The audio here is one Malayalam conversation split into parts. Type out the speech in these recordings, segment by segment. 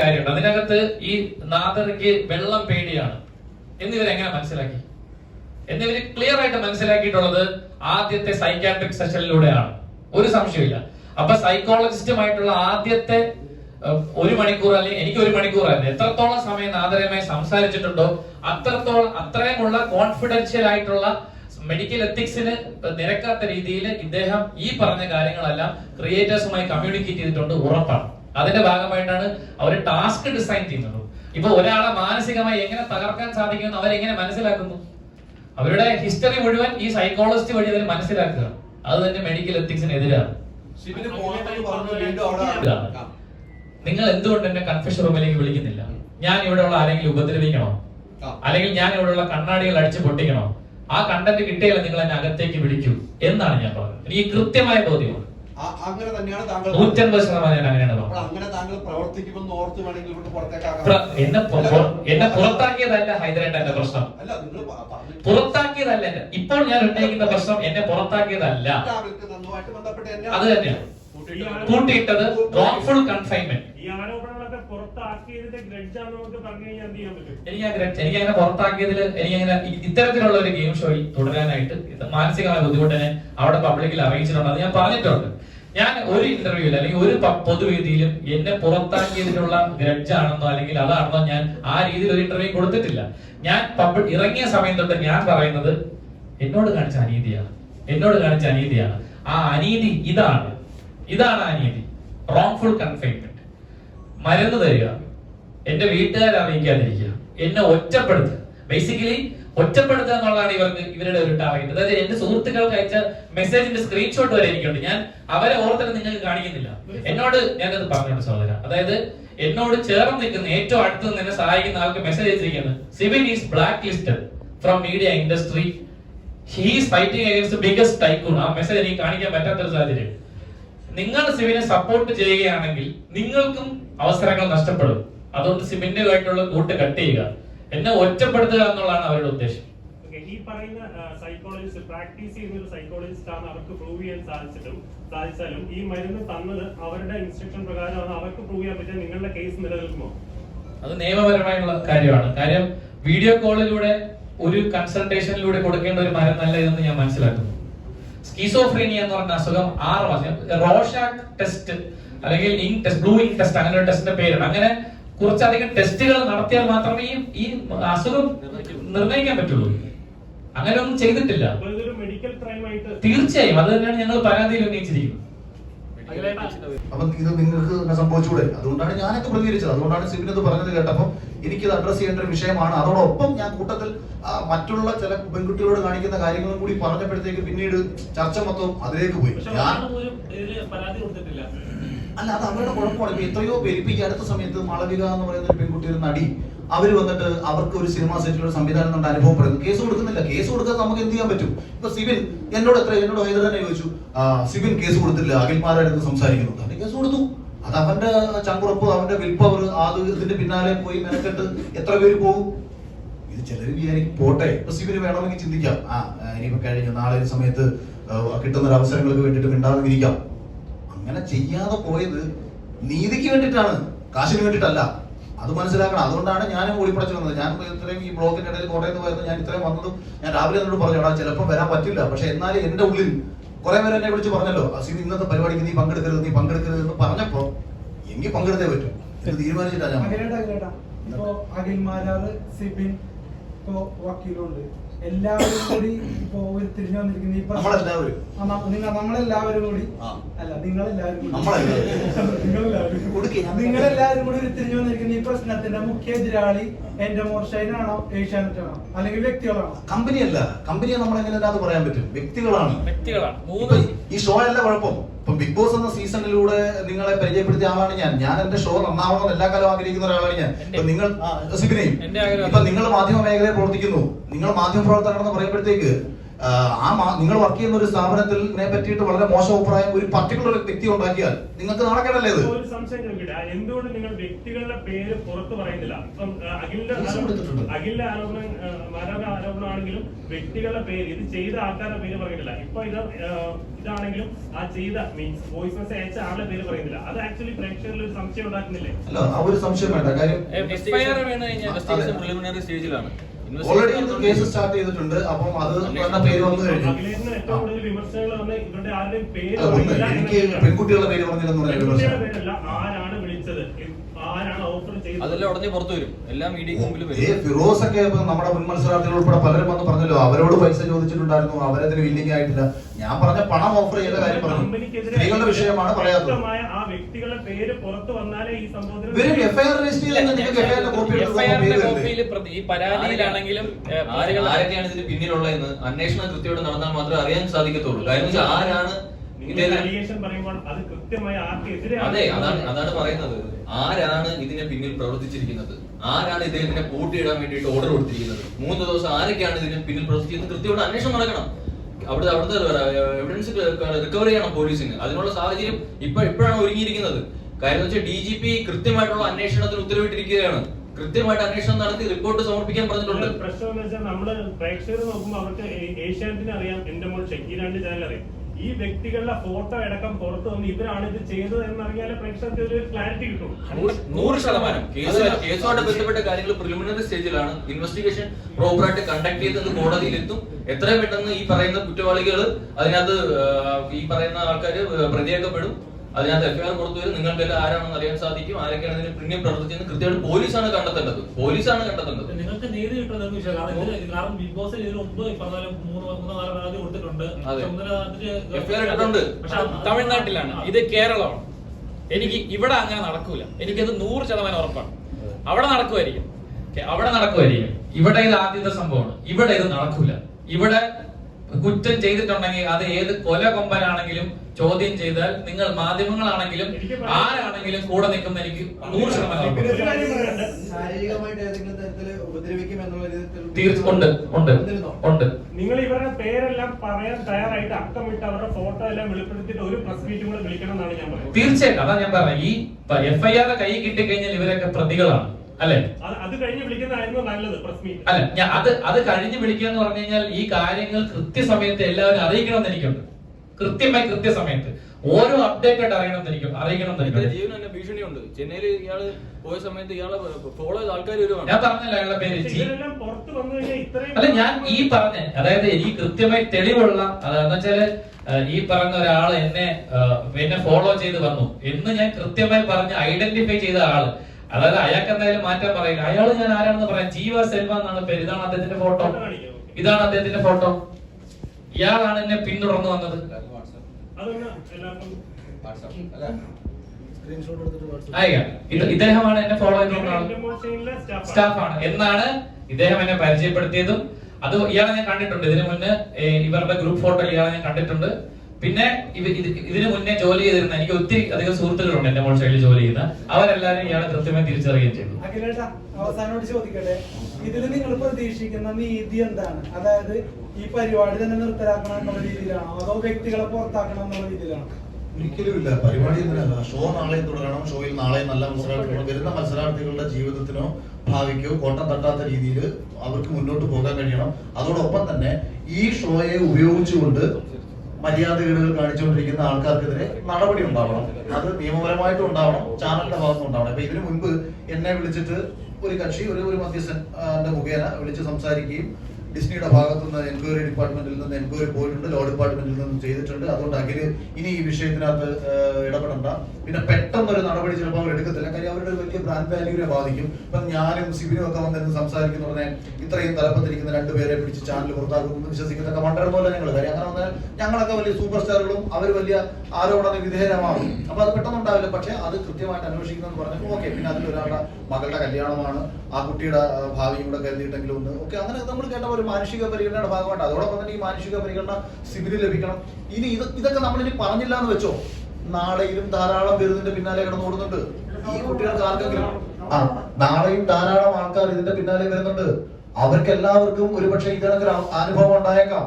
കാര്യമുണ്ട്. അതിനകത്ത് ഈ നാദർക്ക് വെള്ളം പേടിയാണ്. എന്നിവരെങ്ങനെ മനസ്സിലാക്കി? എന്നിവര് ക്ലിയർ ആയിട്ട് മനസ്സിലാക്കിയിട്ടുള്ളത് ആദ്യത്തെ സൈക്കാട്രിക് സെഷനിലൂടെയാണ് ഒരു സംശയമില്ല അപ്പൊ സൈക്കോളജിസ്റ്റുമായിട്ടുള്ള ആദ്യത്തെ ഒരു മണിക്കൂർ അല്ലെങ്കിൽ എനിക്ക് ഒരു മണിക്കൂർ മണിക്കൂറല്ല എത്രത്തോളം സമയം നാദരമായി സംസാരിച്ചിട്ടുണ്ടോ അത്രത്തോളം അത്രയുമുള്ള കോൺഫിഡൻഷ്യൽ ആയിട്ടുള്ള മെഡിക്കൽ എത്തിക്സിന് നിരക്കാത്ത രീതിയിൽ ഇദ്ദേഹം ഈ പറഞ്ഞ കാര്യങ്ങളെല്ലാം ക്രിയേറ്റേഴ്സുമായി കമ്മ്യൂണിക്കേറ്റ് ചെയ്തിട്ടുണ്ട് ഉറപ്പാണ്. അതിന്റെ ഭാഗമായിട്ടാണ് അവർ ടാസ്ക് ഡിസൈൻ ചെയ്യുന്നത്. ഇപ്പൊ ഒരാളെ മാനസികമായി എങ്ങനെ തകർക്കാൻ സാധിക്കുമെന്ന് അവരെങ്ങനെ മനസ്സിലാക്കുന്നു? അവരുടെ ഹിസ്റ്ററി മുഴുവൻ ഈ സൈക്കോളജിസ്റ്റ് വഴി അവർ മനസ്സിലാക്കുക അത് തന്നെ മെഡിക്കൽ എത്തിക്സിനെതിരാണ് എതിരാണ്. നിങ്ങൾ എന്തുകൊണ്ട് എന്നെ കൺഫ്യൂഷൻ റൂമിലേക്ക് വിളിക്കുന്നില്ല? ഞാൻ ഇവിടെയുള്ള ആരെങ്കിലും ഉപദ്രവിക്കണോ? അല്ലെങ്കിൽ ഞാൻ ഇവിടെയുള്ള കണ്ണാടികൾ അടിച്ചു പൊട്ടിക്കണോ? ആ കണ്ടന്റ് കിട്ടിയാലും നിങ്ങൾ എന്നെ അകത്തേക്ക് വിളിക്കൂ. എന്നാണ് ഞാൻ പറഞ്ഞത്. എനിക്ക് കൃത്യമായ ബോധ്യമാണ്. അങ്ങനെ തന്നെയാണ് താങ്കൾ നൂറ്റൻപത് ശതമാനം ഞാൻ അങ്ങനെയാണ് അപ്പോൾ അങ്ങനെ താങ്കൾ പ്രവർത്തിക്കുമെന്ന് ഓർത്ത് വേണമെങ്കിൽ ഇവിടെ പുറത്തേക്കാക്കാം. എന്നെ എന്നെ പുറത്താക്കിയതല്ല ഹൈദരായിട്ട് എന്റെ പ്രശ്നം. അല്ല നിങ്ങൾ പുറത്താക്കിയതല്ല ഇപ്പോൾ ഞാൻ ഉന്നയിക്കുന്ന പ്രശ്നം എന്നെ പുറത്താക്കിയതല്ല. അത് തന്നെയാണ്. കൂട്ടിയിട്ടത് റോങ്ഫുൾ കൺഫൈൻമെന്റ് എനിക്ക് അങ്ങനെ എനിക്ക് അങ്ങനെ പുറത്താക്കിയതിൽ എനിക്ക് അങ്ങനെ ഇത്തരത്തിലുള്ള ഒരു ഗെയിം ഷോയിൽ തുടരാനായിട്ട് ഇത് മാനസികമായ ബുദ്ധിമുട്ടിനെ അവിടെ പബ്ലിക്കിൽ അറിയിച്ചിട്ടുണ്ട്. അത് ഞാൻ പറഞ്ഞിട്ടുണ്ട്. ഞാൻ ഒരു ഇന്റർവ്യൂവിൽ അല്ലെങ്കിൽ ഒരു പൊതുവേദിയിലും എന്നെ പുറത്താക്കിയതിനുള്ള ഗ്രഡ്ജാണെന്നോ അല്ലെങ്കിൽ അതാണെന്നോ ഞാൻ ആ രീതിയിൽ ഒരു ഇന്റർവ്യൂ കൊടുത്തിട്ടില്ല. ഞാൻ ഇറങ്ങിയ സമയം തൊട്ട് ഞാൻ പറയുന്നത് എന്നോട് കാണിച്ച അനീതിയാണ്. എന്നോട് കാണിച്ച അനീതിയാണ്. ആ അനീതി ഇതാണ്. ഇതാണ് അനീതി. റോങ്ഫുൾ കൺഫൈൻമെന്റ് മരുന്ന് തരിക. എന്റെ വീട്ടുകാരെ അറിയിക്കാതിരിക്കുക. എന്നെ ഒറ്റപ്പെടുത്തുക. ബേസിക്കലി ഒറ്റപ്പെടുത്തുക എന്നുള്ളതാണ് ഇവർക്ക് ഇവരുടെ ഒരു ടാർഗറ്റ് അതായത് എന്റെ സുഹൃത്തുക്കൾക്ക് അയച്ച മെസ്സേജിന്റെ സ്ക്രീൻഷോട്ട് വരെ എനിക്കുണ്ട്. ഞാൻ അവരെ ഓർത്തിട്ട് നിങ്ങൾക്ക് കാണിക്കുന്നില്ല. എന്നോട് ഞാനത് പറഞ്ഞോണ്ട് സഹോദര. അതായത് എന്നോട് ചേർന്ന് നിൽക്കുന്ന ഏറ്റവും അടുത്ത് നിന്ന് എന്നെ സഹായിക്കുന്ന ആൾക്ക് മെസ്സേജ് അയച്ചിരിക്കുന്നത് Sivin is black listed from media industry he's fighting against biggest tycoon ആ മെസ്സേജ് എനിക്ക് കാണിക്കാൻ പറ്റാത്തൊരു സാഹചര്യം. നിങ്ങൾ സിബിനെ സപ്പോർട്ട് ചെയ്യുകയാണെങ്കിൽ നിങ്ങൾക്കും അവസരങ്ങൾ നഷ്ടപ്പെടും. അതുകൊണ്ട് സിബിന്റെതായിട്ടുള്ള കൂട്ട് കട്ട് ചെയ്യുക. എന്നെ ഒറ്റപ്പെടുത്തുക എന്നുള്ളതാണ് അവരുടെ ഉദ്ദേശം. ഈ പറയുന്ന സൈക്കോളജിസ്റ്റ് പ്രാക്ടീസ് ചെയ്യുന്ന ഒരു സൈക്കോളജിസ്റ്റ് ആണ് അവർക്ക് പ്രൂവ് ചെയ്യാൻ സാധിച്ചിട്ടും സാധിച്ചാലും ഈ മരുന്ന് തന്നത് അവരുടെ ഇൻസ്ട്രക്ഷൻ പ്രകാരമാണ് അവർക്ക് പ്രൂവ് ചെയ്യാൻ പറ്റിയ നിങ്ങളുടെ കേസ് നിലനിൽക്കുമോ? അത് നിയമപരമായുള്ള കാര്യമാണ്. കാര്യം വീഡിയോ കോളിലൂടെ ഒരു കൺസൾട്ടേഷനിലൂടെ കൊടുക്കേണ്ട ഒരു മരുന്നല്ല ഇതെന്ന് ഞാൻ മനസ്സിലാക്കുന്നു. സ്കീസോഫ്രീനിയ എന്ന് പറഞ്ഞ അസുഖം ആറ് മാസം. റോഷാക് ടെസ്റ്റ് അല്ലെങ്കിൽ ഇങ് ടെസ്റ്റ് ബ്ലൂ ഇങ്ക് ടെസ്റ്റ് അങ്ങനെ ഒരു ടെസ്റ്റിന്റെ പേരാണ് അങ്ങനെ കുറച്ചധികം ടെസ്റ്റുകൾ നടത്തിയാൽ മാത്രമേ ഈ ഈ അസുഖം നിർണയിക്കാൻ പറ്റുള്ളൂ. അങ്ങനെ ഒന്നും ചെയ്തിട്ടില്ല. തീർച്ചയായും. അത് തന്നെയാണ് ഞങ്ങൾ പരാതിയിൽ ഉന്നയിച്ചിരിക്കുന്നത്. അപ്പൊ ഇത് നിങ്ങൾക്ക് സംഭവിച്ചൂടെ? അതുകൊണ്ടാണ് ഞാനൊക്കെ പ്രതികരിച്ചത്. അതുകൊണ്ടാണ് സിബിനത് പറഞ്ഞത് കേട്ടപ്പോൾ എനിക്കിത് അഡ്രസ് ചെയ്യേണ്ട ഒരു വിഷയമാണ്. അതോടൊപ്പം ഞാൻ കൂട്ടത്തിൽ മറ്റുള്ള ചില പെൺകുട്ടികളോട് കാണിക്കുന്ന കാര്യങ്ങളും കൂടി പറഞ്ഞപ്പോഴത്തേക്ക് പിന്നീട് ചർച്ച മൊത്തം അതിലേക്ക് പോയി. ഞാൻ അല്ല അത് അവരുടെ കുഴപ്പമാണ് ഇപ്പൊ എത്രയോ പേരിപ്പിക്കുക അടുത്ത സമയത്ത് മാളവിക എന്ന് പറയുന്ന ഒരു പെൺകുട്ടി ഒരു നടി അവർ വന്നിട്ട് അവർക്ക് ഒരു സിനിമാ സെറ്റിലൊരു സംവിധാനം കൊണ്ട് അനുഭവപ്പെടുന്നു കേസ് കൊടുക്കുന്നില്ല. കേസ് കൊടുക്കാൻ നമുക്ക് എന്ത് ചെയ്യാൻ പറ്റും? ഇപ്പൊ സിബിൻ എന്നോട് എത്ര എന്നോട് ഹൈദർ തന്നെ ചോദിച്ചു ആ, സിബിൻ കേസ് കൊടുത്തില്ല. അഖിൽമാരായിരുന്നു സംസാരിക്കുന്നു. തന്നെ കേസ് കൊടുത്തു. അത് അവന്റെ ചങ്കുറപ്പ് അവന്റെ വിൽപ്പവർ അത് ഇതിന്റെ പിന്നാലെ പോയി മെനക്കെട്ട് എത്ര പേര് പോകും? ഇത് ചിലർ വിചാരിക്കും പോട്ടെ ഇപ്പൊ സിബിന് വേണമെങ്കിൽ ചിന്തിക്കാം. ആ ആ, ഇനിയിപ്പോ കഴിഞ്ഞ നാളെ ഒരു സമയത്ത് കിട്ടുന്ന ഒരു അവസരങ്ങൾക്ക് വേണ്ടിയിട്ട് മിണ്ടാതെ ഇരിക്കാം അങ്ങനെ ചെയ്യാതെ പോയത് നീതിക്ക് വേണ്ടിയിട്ടാണ് കാശിന് വേണ്ടിയിട്ടല്ല. അത് മനസ്സിലാക്കണം. അതുകൊണ്ടാണ് ഞാൻ ഓടിപ്പടച്ചു വന്നത് ഞാൻ ഇത്രയും ഈ ബ്ലോക്കിന്റെ ഇടയിൽ കോട്ടയത്ത് പോയത് ഞാൻ ഇത്രയും വന്നതും ഞാൻ രാവിലെ എന്നോട് പറഞ്ഞു എടാ ചിലപ്പോൾ വരാൻ പറ്റില്ല. പക്ഷെ എന്നാലും എന്റെ ഉള്ളിൽ കുറെ പേര് എന്നെ വിളിച്ച് പറഞ്ഞല്ലോ അസീം ഇന്നത്തെ പരിപാടിക്ക് നീ പങ്കെടുക്കരുത് നീ പങ്കെടുക്കരുത് എന്ന് പറഞ്ഞപ്പോ എങ്കിൽ പങ്കെടുത്തേ പറ്റും. എന്ന് തീരുമാനിച്ചിട്ടാണ് ഞാൻ ഇപ്പോ അഖിൽമാരാറ് സിബിൻ ഇപ്പോ വക്കീലുണ്ട്. എല്ലാവരും കൂടി ഇപ്പോ തിരിഞ്ഞു വന്നിരിക്കുന്ന. ഈ നമ്മളെല്ലാവരും. നിങ്ങൾ നമ്മളെല്ലാവരും കൂടി. അല്ല നിങ്ങളെല്ലാവരും നിങ്ങളെല്ലാവരും കൂടി. തിരിഞ്ഞു വന്നിരിക്കുന്ന. ഈ പ്രശ്നത്തിന്റെ മുഖ്യ എതിരാളി എന്റെ മോർഷൈനാണോ ഏഷ്യാനെറ്റാണോ അല്ലെങ്കിൽ വ്യക്തികളാണോ? കമ്പനിയല്ല. കമ്പനിയെ നമ്മൾ എങ്ങനെ പറയാൻ പറ്റും. വ്യക്തികളാണ്. വ്യക്തികളാണ്. മൂന്ന് ഈ ഷോ അല്ല കുഴപ്പം. ഇപ്പൊ ബിഗ് ബോസ് എന്ന സീസണിലൂടെ നിങ്ങളെ പരിചയപ്പെടുത്തിയ ആളാണ് ഞാൻ. ഞാൻ എന്റെ ഷോ നന്നാവണം എല്ലാ കാലം ആഗ്രഹിക്കുന്ന ഒരാളാണ് ഞാൻ. ഇപ്പൊ നിങ്ങൾ സിബിനെയും. ഇപ്പൊ നിങ്ങൾ മാധ്യമ മേഖലയിൽ പ്രവർത്തിക്കുന്നു. നിങ്ങൾ മാധ്യമ പ്രവർത്തകരാണെന്ന് പറയുമ്പോഴത്തേക്ക് ആ, നിങ്ങൾ വർക്ക് ചെയ്യുന്ന ഒരു സ്ഥാപനത്തിനെ പറ്റിയിട്ട് വളരെ മോശം അഭിപ്രായം ഒരു പർട്ടിക്കുലർ വ്യക്തി ഉണ്ടാക്കിയാൽ നിങ്ങൾക്ക് നടക്കണല്ലേ ഇത്? ഒരു സംശയം ചോദിക്കട്ടെ എന്തുകൊണ്ട് നിങ്ങൾ വ്യക്തികളുടെ പേര് പുറത്ത് പറയുന്നില്ല? അഖിലിന്റെ ആരോപണം ആരോപണമാണെങ്കിലും വ്യക്തികളുടെ പേര് ഇത് ചെയ്ത ആൾക്കാരുടെ പേര് പറയുന്നില്ല. ഇപ്പൊ ഇത് ഇതാണെങ്കിലും ആ ചെയ്ത മീൻസ് വോയിസ് മെസ്സേജ് അയച്ച ആളുടെ പേര് പറയുന്നില്ല. അത് ആക്ച്വലി പ്രേക്ഷകരിൽ ഒരു സംശയം ഉണ്ടാക്കുന്നില്ലേ? അല്ല ആ ഒരു സംശയം വേണ്ട. കാര്യം എഫ്ഐആർ വീണ് കഴിഞ്ഞാൽ പ്രിലിമിനറി സ്റ്റേജിലാണ് ഓൾറെഡി കേസ് സ്റ്റാർട്ട് ചെയ്തിട്ടുണ്ട്. അപ്പം അത് പറഞ്ഞ പേര് വന്നു കഴിഞ്ഞു. എനിക്ക് പെൺകുട്ടികളുടെ പേര് പറഞ്ഞില്ലെന്ന് വിമർശനം. പേരല്ല ആരാണ് വിളിച്ചത് ആരാണ് ഓഫർ ചെയ്തത് അതെല്ലാം ഉടനെ പുറത്തു വരും. എല്ലാ മീഡിയക്ക് മുമ്പിൽ ഏ ഈ ഫിറോസ് ഒക്കെ നമ്മുടെ മുൻ മത്സരാർത്ഥികൾ ഉൾപ്പെടെ പലരും വന്ന് പറഞ്ഞല്ലോ അവരോട് പൈസ ചോദിച്ചിട്ടുണ്ടായിരുന്നു അവരതിന് വില്ലിംഗ് ആയിട്ടില്ല. ഞാൻ പറഞ്ഞ പണം ഓഫർ ചെയ്ത കാര്യം പറഞ്ഞു. സ്ത്രീകളുടെ വിഷയമാണ് പറയാത്തത്. വ്യക്തമായ ആ വ്യക്തികളുടെ പേര് പുറത്തു വന്നാലേ ഈ സംഭവത്തിൽ ഇവർ എഫ്ഐആർ രജിസ്റ്റർ ചെയ്തെങ്കിൽ നിങ്ങൾക്ക് എഫ്ഐആറിന്റെ കോപ്പി ഈ പരാതിയിലാണെങ്കിലും ആരൊക്കെയാണ് ഇതിന് പിന്നിലുള്ളതെന്ന് അന്വേഷണം കൃത്യമായിട്ട് നടന്നാൽ മാത്രമേ അറിയാൻ സാധിക്കത്തുള്ളൂ. കാര്യം ആരാണ് അത് അതാണ് അതാണ് പറയുന്നത്. ആരാണ് ഇതിനെ പിന്നിൽ പ്രവർത്തിച്ചിരിക്കുന്നത്? ആരാണ് ഇദ്ദേഹത്തിനെ പൂട്ടിയിടാൻ വേണ്ടിയിട്ട് ഓർഡർ കൊടുത്തിരിക്കുന്നത്? മൂന്ന് ദിവസം ആരൊക്കെയാണ് ഇതിനെ പിന്നിൽ പ്രവർത്തിക്കുന്നത് കൃത്യമായിട്ട് അന്വേഷണം നടക്കണം. അവിടെ അവിടുത്തെ എവിഡൻസ് റിക്കവർ ചെയ്യണം പോലീസിന്. അതിനുള്ള സാഹചര്യം ഇപ്പൊ ഇപ്പോഴാണ് ഒരുങ്ങിയിരിക്കുന്നത്. കാര്യം വെച്ചാൽ ഡി ജി പി കൃത്യമായിട്ടുള്ള അന്വേഷണത്തിന് ഉത്തരവിട്ടിരിക്കുകയാണ്. കൃത്യമായിട്ട് അന്വേഷണം നടത്തി റിപ്പോർട്ട് സമർപ്പിക്കാൻ പറഞ്ഞിട്ടുണ്ട്. പ്രശ്നം നമ്മൾ പ്രേക്ഷകർ നോക്കുമ്പോൾ അവർക്ക് ഏഷ്യാനെറ്റിനെ അറിയാം. എന്റെ മോൾ ഷെക്കി രണ്ട് ചാനൽ അറിയാം. ഈ വ്യക്തികളുടെ ഫോട്ടോ അടക്കം പുറത്തു വന്ന് ഇവരാണ് ഇത് ചെയ്തത് എന്നറിഞ്ഞാൽ പ്രേക്ഷകർക്ക് ഒരു ക്ലാരിറ്റി കിട്ടും. നൂറ് ശതമാനം. കേസ് കേസുമായിട്ട് ബന്ധപ്പെട്ട കാര്യങ്ങൾ പ്രിലിമിനറി സ്റ്റേജിലാണ് ഇൻവെസ്റ്റിഗേഷൻ പ്രോപ്പറായിട്ട് കണ്ടക്ട് ചെയ്തത് കോടതിയിലെത്തും. എത്രയും പെട്ടെന്ന് ഈ പറയുന്ന കുറ്റവാളികൾ അതിനകത്ത് ഈ പറയുന്ന ആൾക്കാർ പ്രതിയാക്കപ്പെടും. അതിനകത്ത് എഫ്ഐആർ പുറത്തു വരും നിങ്ങൾക്കെല്ലാം ആരാണെന്ന് അറിയാൻ സാധിക്കും. ആരൊക്കെയാണ് ഇതിന് പിന്നിൽ പ്രവർത്തിച്ചെന്ന് കൃത്യമായിട്ട് പോലീസാണ് കണ്ടെത്തേണ്ടത്. പോലീസാണ് കണ്ടെത്തേണ്ടത്. നിങ്ങൾക്ക് നീതി കിട്ടുന്ന കാരണം കാരണം ബിഗ് ബോസ് ഇതിന് മുമ്പ് ഈ പറഞ്ഞ പോലെ മൂന്ന് മൂന്നോ കൊടുത്തിട്ടുണ്ട്. ഇട്ടിട്ടുണ്ട്. തമിഴ്നാട്ടിലാണ്. ഇത് കേരളമാണ്. എനിക്ക് ഇവിടെ അങ്ങനെ നടക്കൂല. എനിക്കത് നൂറ് ശതമാനം ഉറപ്പാണ്. അവിടെ നടക്കുമായിരിക്കും. ഓക്കേ, അവിടെ നടക്കുമായിരിക്കും. ഇവിടെ ഇത് ആദ്യത്തെ സംഭവമാണ്. ഇവിടെ ഇത് നടക്കൂല. ഇവിടെ കുറ്റം ചെയ്തിട്ടുണ്ടെങ്കിൽ അത് ഏത് കൊല കൊമ്പനാണെങ്കിലും ചോദ്യം ചെയ്താൽ നിങ്ങൾ മാധ്യമങ്ങളാണെങ്കിലും ആരാണെങ്കിലും കൂടെ നിൽക്കുന്ന എനിക്ക് നൂറ് ശതമാനം ഉണ്ട് ഉണ്ട് നിങ്ങൾ ഇവരുടെ പേരെല്ലാം പറയാൻ തയ്യാറായിട്ട് അക്കമിട്ട് അവരുടെ ഫോട്ടോ എല്ലാം വെളിപ്പെടുത്തിയിട്ട് ഒരു പ്രസ് മീറ്റും കൂടെ വിളിക്കണം എന്നാണ് ഞാൻ പറയുന്നത്. തീർച്ചയായിട്ടും അതാ ഞാൻ പറഞ്ഞത്. ഈ എഫ്ഐആർ കൈ കിട്ടിക്കഴിഞ്ഞാൽ ഇവരൊക്കെ പ്രതികളാണ്. അല്ലെ? അത് അത് കഴിഞ്ഞ് വിളിക്കുന്നതായിരുന്നു നല്ലത് പ്രസ് മീറ്റ്. അല്ല അത് അത് കഴിഞ്ഞ് വിളിക്കുക എന്ന് പറഞ്ഞു കഴിഞ്ഞാൽ ഈ കാര്യങ്ങൾ കൃത്യസമയത്ത് എല്ലാവരും അറിയിക്കണം എനിക്കുണ്ട്. കൃത്യമായി കൃത്യസമയത്ത്. ഓരോ അപ്ഡേറ്റ് ആയിട്ട് അറിയണം എനിക്ക് അറിയിക്കണം തന്നെ ഭീഷണിയുണ്ട്. ചെന്നൈയിൽ ഇയാൾ പോയ സമയത്ത് ഇയാളെ ഫോളോ ചെയ്ത ആൾക്കാർ വരുവാണ്. ഞാൻ പറഞ്ഞല്ലോ അയാളുടെ പേര്. അല്ല ഞാൻ ഈ പറഞ്ഞ അതായത് എനിക്ക് കൃത്യമായി തെളിവുള്ള അതെന്ന് വെച്ചാൽ ഈ പറഞ്ഞ ഒരാൾ എന്നെ എന്നെ ഫോളോ ചെയ്ത് വന്നു എന്ന് ഞാൻ കൃത്യമായി പറഞ്ഞ് ഐഡന്റിഫൈ ചെയ്ത ആൾ. അതായത് അയാൾക്ക് എന്തായാലും മാറ്റാൻ പറയില്ല. അയാൾ ഞാൻ ആരാണെന്ന് പറയാം. ജീവ സെൽവ എന്നാണ് പേര്. ഇതാണ് അദ്ദേഹത്തിന്റെ ഫോട്ടോ. ഇതാണ് അദ്ദേഹത്തിന്റെ ഫോട്ടോ. ഇയാളാണ് എന്നെ പിന്തുടർന്ന് വന്നത്. ഇദ്ദേഹമാണ് എന്നെ ഫോളോ സ്റ്റാഫാണ്. എന്നാണ് ഇദ്ദേഹം എന്നെ പരിചയപ്പെടുത്തിയതും. അത് ഇയാളെ ഞാൻ കണ്ടിട്ടുണ്ട്. ഇതിനു മുന്നേ ഇവരുടെ ഗ്രൂപ്പ് ഫോട്ടോ ഇയാളെ ഞാൻ കണ്ടിട്ടുണ്ട്. പിന്നെ ഇതിനു മുന്നേ ജോലി ചെയ്തിരുന്ന എനിക്ക് ഒത്തിരി അധികം സുഹൃത്തുക്കളുണ്ട് എന്റെ മോൾ സൈഡിൽ ജോലി ചെയ്യുന്ന. അവരെല്ലാരും ഇയാളെ കൃത്യമായി തിരിച്ചറിയുകയും ചെയ്തു. അവസാനോട് ചോദിക്കട്ടെ? ഇതിൽ നിങ്ങൾ പ്രതീക്ഷിക്കുന്ന നീതി എന്താണ്? അതായത് ഈ പരിപാടി തന്നെ നിർത്തലാക്കണം എന്നുള്ള രീതിയിലാണോ? അതോ വ്യക്തികളെ പുറത്താക്കണം എന്നുള്ള രീതിയിലാണോ? ഒരിക്കലുമില്ല പരിപാടി എന്തിനല്ല ഷോ നാളെ തുടരണം. ഷോയിൽ നാളെ നല്ല മത്സരാർത്ഥികൾ വരുന്ന മത്സരാർത്ഥികളുടെ ജീവിതത്തിനോ ഭാവിക്കോ കോട്ടം തട്ടാത്ത രീതിയിൽ അവർക്ക് മുന്നോട്ട് പോകാൻ കഴിയണം. അതോടൊപ്പം തന്നെ ഈ ഷോയെ ഉപയോഗിച്ചുകൊണ്ട് മര്യാദകേടുകൾ കാണിച്ചുകൊണ്ടിരിക്കുന്ന ആൾക്കാർക്കെതിരെ നടപടി ഉണ്ടാവണം. അത് നിയമപരമായിട്ടും ഉണ്ടാവണം. ചാനലിന്റെ ഭാഗത്തും ഉണ്ടാവണം. അപ്പൊ ഇതിനു മുൻപ് എന്നെ വിളിച്ചിട്ട് ഒരു കക്ഷി ഒരു ഒരു മധ്യസ്ഥന്റെ മുഖേന വിളിച്ച് സംസാരിക്കുകയും ഡിസ്നിയുടെ ഭാഗത്തു നിന്ന് എൻക്വയറി ഡിപ്പാർട്ട്മെന്റിൽ നിന്ന് എൻക്വയറി പോയിട്ടുണ്ട് ലോ ഡിപ്പാർട്ട്മെന്റിൽ നിന്ന് ചെയ്തിട്ടുണ്ട്. അതുകൊണ്ട് അഖിൽ ഇനി ഈ വിഷയത്തിനകത്ത് ഇടപെടണ്ട. പിന്നെ പെട്ടെന്ന് ഒരു നടപടി ചിലപ്പോൾ അവർ എടുക്കത്തില്ല. കാര്യം അവരുടെ വലിയ ബ്രാൻഡ് വാല്യൂവിനെ ബാധിക്കും. ഇപ്പം ഞാനും സിബിനും ഒക്കെ വന്നിരുന്ന് സംസാരിക്കുന്ന ഉടനെ ഇത്രയും തലപ്പത്തിരിക്കുന്ന രണ്ടുപേരെ പിടിച്ച് ചാനൽ പുറത്താക്കുന്നു വിശ്വസിക്കുന്നൊക്കെ മണ്ടരുന്നല്ല ഞങ്ങൾ കാര്യം അങ്ങനെ വന്നാൽ ഞങ്ങളൊക്കെ വലിയ സൂപ്പർ സ്റ്റാറുകളും അവർ വലിയ ആരോപണ വിധേയമാകും അപ്പൊ അത് പെട്ടെന്ന് ഉണ്ടാവില്ല പക്ഷെ അത് കൃത്യമായിട്ട് അന്വേഷിക്കുന്നു പറഞ്ഞപ്പോൾ ഓക്കെ പിന്നെ അതിൽ ഒരാളുടെ മകളുടെ കല്യാണമാണ് ആ കുട്ടിയുടെ ഭാവിയും കൂടെ കരുതിയിട്ടെങ്കിലും ഒന്ന്. ഓക്കെ അങ്ങനെ നമ്മൾ കേട്ട ഒരു മാനുഷിക പരിഗണനയുടെ ഭാഗമായിട്ട്. അതോടൊപ്പം തന്നെ ഈ മാനുഷിക പരിഗണന സിബിന് ലഭിക്കണം. ഇനി ഇത് ഇതൊക്കെ നമ്മൾ ഇനി പറഞ്ഞില്ല എന്ന് വെച്ചോ? നാളെയും ധാരാളം പേര് ഇതിന്റെ പിന്നാലെ കിടന്ന് ഓടുന്നുണ്ട്. ഈ കുട്ടികൾക്ക് ആർക്കെങ്കിലും? ആ നാളെയും ധാരാളം ആൾക്കാർ ഇതിന്റെ പിന്നാലെ വരുന്നുണ്ട്. അവർക്ക് എല്ലാവർക്കും ഒരുപക്ഷെ ഇതിനൊക്കെ അനുഭവം ഉണ്ടായേക്കാം.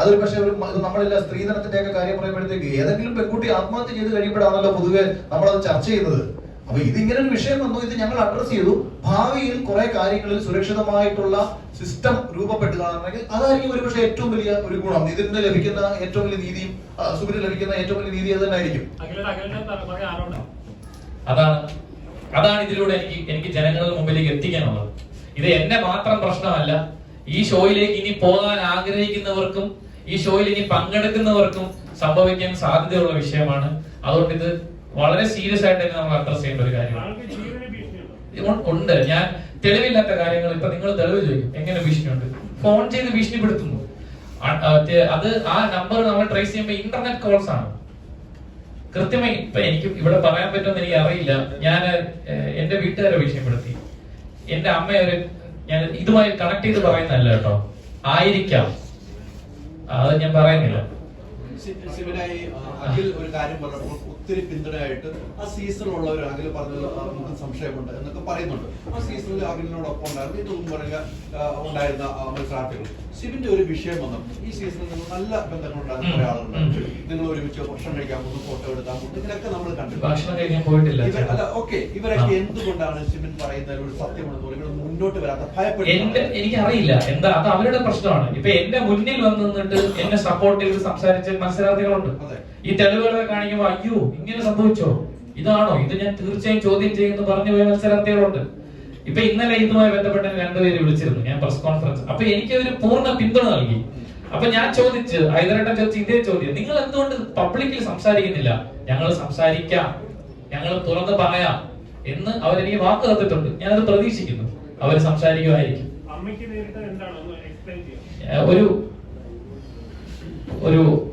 അതൊരു പക്ഷേ ഒരു നമ്മളെല്ലാം സ്ത്രീധനത്തിന്റെ ഒക്കെ കാര്യം പറയുമ്പോഴത്തേക്ക് ഏതെങ്കിലും പെൺകുട്ടി ആത്മഹത്യ ചെയ്ത് കഴിയുമ്പോഴാണല്ലോ പൊതുവെ നമ്മളത് ചർച്ച ചെയ്യുന്നത്. അപ്പൊ ഇതിങ്ങനെ ഒരു വിഷയം വന്നു ഇത് ഞങ്ങൾ അഡ്രസ് ചെയ്തു. ഭാവിയിൽ കുറെ കാര്യങ്ങളിൽ സുരക്ഷിതമായിട്ടുള്ള സിസ്റ്റം രൂപപ്പെട്ടു കാണണമെങ്കിൽ അതായിരിക്കും ഒരുപക്ഷെ ഏറ്റവും വലിയ ഒരു ഗുണം. ഇതിന് ലഭിക്കുന്ന ഏറ്റവും വലിയ നീതിയും സുബിന് ലഭിക്കുന്ന ഏറ്റവും വലിയ നീതി അത് തന്നെ ആയിരിക്കും. അഖിലേട്ട അഖിലേട്ട പറയാൻ ആരോടാ അതാണ് അതാണ് ഇതിലൂടെ എനിക്ക് എനിക്ക് ജനങ്ങളുടെ മുമ്പിലേക്ക് എത്തിക്കാനുള്ളത്. ഇത് എന്നെ മാത്രം പ്രശ്നമല്ല. ഈ ഷോയിലേക്ക് ഇനി പോകാൻ ആഗ്രഹിക്കുന്നവർക്കും ഈ ഷോയിൽ ഇനി പങ്കെടുക്കുന്നവർക്കും സംഭവിക്കാൻ സാധ്യതയുള്ള വിഷയമാണ്. അതുകൊണ്ട് ഇത് വളരെ സീരിയസ് ആയിട്ട് തന്നെ നമ്മൾ അഡ്രസ് ചെയ്യേണ്ട ഒരു കാര്യമാണ്. ഉണ്ട് ഞാൻ തെളിവില്ലാത്ത കാര്യങ്ങൾ ഇപ്പൊ നിങ്ങൾ തെളിവ് ചോദിക്കും. എങ്ങനെ ഭീഷണിയുണ്ട്? ഫോൺ ചെയ്ത് ഭീഷണിപ്പെടുത്തുന്നു അത് ആ നമ്പർ നമ്മൾ ട്രേസ് ചെയ്യുമ്പോൾ ഇന്റർനെറ്റ് കോൾസ് ആണ്. കൃത്യമായി ഇപ്പൊ എനിക്ക് ഇവിടെ പറയാൻ പറ്റുമെന്ന് എനിക്ക് അറിയില്ല. ഞാൻ എന്റെ വീട്ടുകാരെ ഭീഷണിപ്പെടുത്തി. എന്റെ അമ്മ ഒരു ഞാൻ ഇതുമായി കണക്ട് ചെയ്ത് പറയുന്നതല്ല കേട്ടോ. ആയിരിക്കാം. അത് ഞാൻ പറയുന്നില്ല. ഒരു കാര്യം പറഞ്ഞപ്പോൾ ഒത്തിരി പിന്തുണയായിട്ട് ആ സീസണിലുള്ളവർ അഖിൽ പറഞ്ഞത് നമുക്ക് സംശയമുണ്ട് എന്നൊക്കെ പറയുന്നുണ്ട്. ആ സീസണിൽ അഖിലിനോടൊപ്പം ഉണ്ടായിരുന്നു. ഇതൊന്നും പറയുക ഉണ്ടായിരുന്ന മത്സരാർത്ഥികൾ. ശിവിന്റെ ഒരു വിഷയം വന്നു. ഈ സീസണിൽ നിങ്ങൾ നല്ല ബന്ധങ്ങളുണ്ടായിരുന്ന കുറെ ഒരാളുണ്ട്. നിങ്ങൾ ഒരുമിച്ച് ഭക്ഷണം കഴിക്കാൻ പോകുന്നു ഫോട്ടോ എടുക്കാൻ പോകുന്നു ഇതിനൊക്കെ നമ്മൾ കണ്ടു അല്ല ഓക്കെ ഇവരൊക്കെ എന്തുകൊണ്ടാണ് ശിവൻ പറയുന്നതിൽ ഒരു സത്യമെന്ന് പറയുന്നത് മുന്നോട്ട് വരാത്ത ഭയപ്പെടുന്നത്? എനിക്കറിയില്ല. എന്താ അത് അവരുടെ പ്രശ്നമാണ്. ഇപ്പൊ എന്റെ മുന്നിൽ വന്നിട്ട് എന്നെ സപ്പോർട്ട് ചെയ്ത് സംസാരിച്ച മത്സരാർത്ഥികളുണ്ട്. അതെ. ഈ തെളിവുകളൊക്കെ കാണിക്കുമ്പോ അയ്യോ ഇങ്ങനെ സംഭവിച്ചോ? ഇതാണോ? ഇത് ഞാൻ തീർച്ചയായും ചോദ്യം ചെയ്യുന്നു പറഞ്ഞു പോയ മത്സരാർത്ഥികളുണ്ട്. ഇപ്പൊ ഇന്നലെ ഇതുമായി ബന്ധപ്പെട്ട് രണ്ടുപേര് വിളിച്ചിരുന്നു ഞാൻ പ്രസ് കോൺഫറൻസ്. അപ്പൊ എനിക്ക് ഒരു പൂർണ പിന്തുണ നൽകി. അപ്പൊ ഞാൻ ചോദിച്ച് ഹൈദരട്ട ചോദിച്ച ഇതേ ചോദ്യം നിങ്ങൾ എന്തുകൊണ്ട് പബ്ലിക്കിൽ സംസാരിക്കുന്നില്ല? ഞങ്ങൾ സംസാരിക്കാം. ഞങ്ങൾ തുറന്ന് പറയാം. എന്ന് അവരെനിക്ക് വാക്ക് തന്നിട്ടുണ്ട്. ഞാനത് പ്രതീക്ഷിക്കുന്നു. അവർ സംസാരിക്കുമായിരിക്കും. ഒരു ഒരു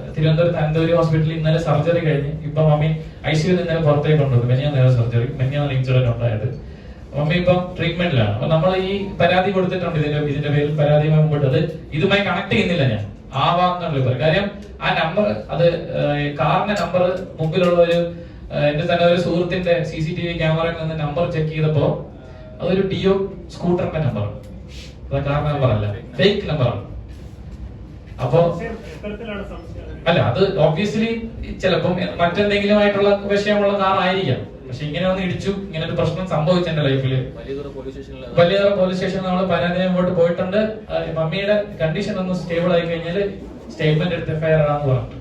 തിരുവനന്തപുരത്ത് അനന്തപുരി ഹോസ്പിറ്റലിൽ ഇന്നലെ സർജറി കഴിഞ്ഞ് ഇപ്പൊ മമ്മി ഐ സിയിൽ ഇന്നലെ പുറത്തേക്ക് കൊണ്ടുവന്നു. മെനിയാ നേരെ സർജറി മെനിയാണ് ഇൻസിഡന്റ് ഉണ്ടായത്. മമ്മി ഇപ്പം ട്രീറ്റ്മെന്റിലാണ് അപ്പൊ നമ്മൾ ഈ പരാതി കൊടുത്തിട്ടുണ്ട് ഇതിന്റെ ഇതിന്റെ പേരിൽ പരാതിയുമായി മുമ്പോട്ട്. അത് ഇതുമായി കണക്ട് ചെയ്യുന്നില്ല ഞാൻ. ആവാന്നുള്ള കാര്യം ആ നമ്പർ അത് കാറിന്റെ നമ്പർ മുമ്പിലുള്ള ഒരു എന്റെ തന്നെ ഒരു സുഹൃത്തിന്റെ സി സി ടി വി ക്യാമറയിൽ നിന്ന് നമ്പർ ചെക്ക് ചെയ്തപ്പോ അതൊരു ഡിയോ സ്കൂട്ടറിന്റെ അത് കാർ നമ്പർ അല്ല. ഫേക്ക് നമ്പറാണ് അപ്പോ അല്ല അത് ഓബിയസ്ലി ചിലപ്പം മറ്റെന്തെങ്കിലും ആയിട്ടുള്ള വിഷയമുള്ള കാർ ആയിരിക്കാം. പക്ഷെ ഇങ്ങനെ ഒന്ന് ഇടിച്ചു ഇങ്ങനെ ഒരു പ്രശ്നം സംഭവിച്ചു എന്റെ ലൈഫിൽ വലിയതുറ പോലീസ് സ്റ്റേഷനിൽ വലിയ പോലീസ് സ്റ്റേഷൻ നമ്മൾ പരാതി മുമ്പോട്ട് പോയിട്ടുണ്ട്. മമ്മിയുടെ കണ്ടീഷൻ ഒന്ന് സ്റ്റേബിൾ ആയി കഴിഞ്ഞാൽ സ്റ്റേറ്റ്മെന്റ് എടുത്ത് എഫ്ഐആർ ആണെന്ന് പറഞ്ഞു.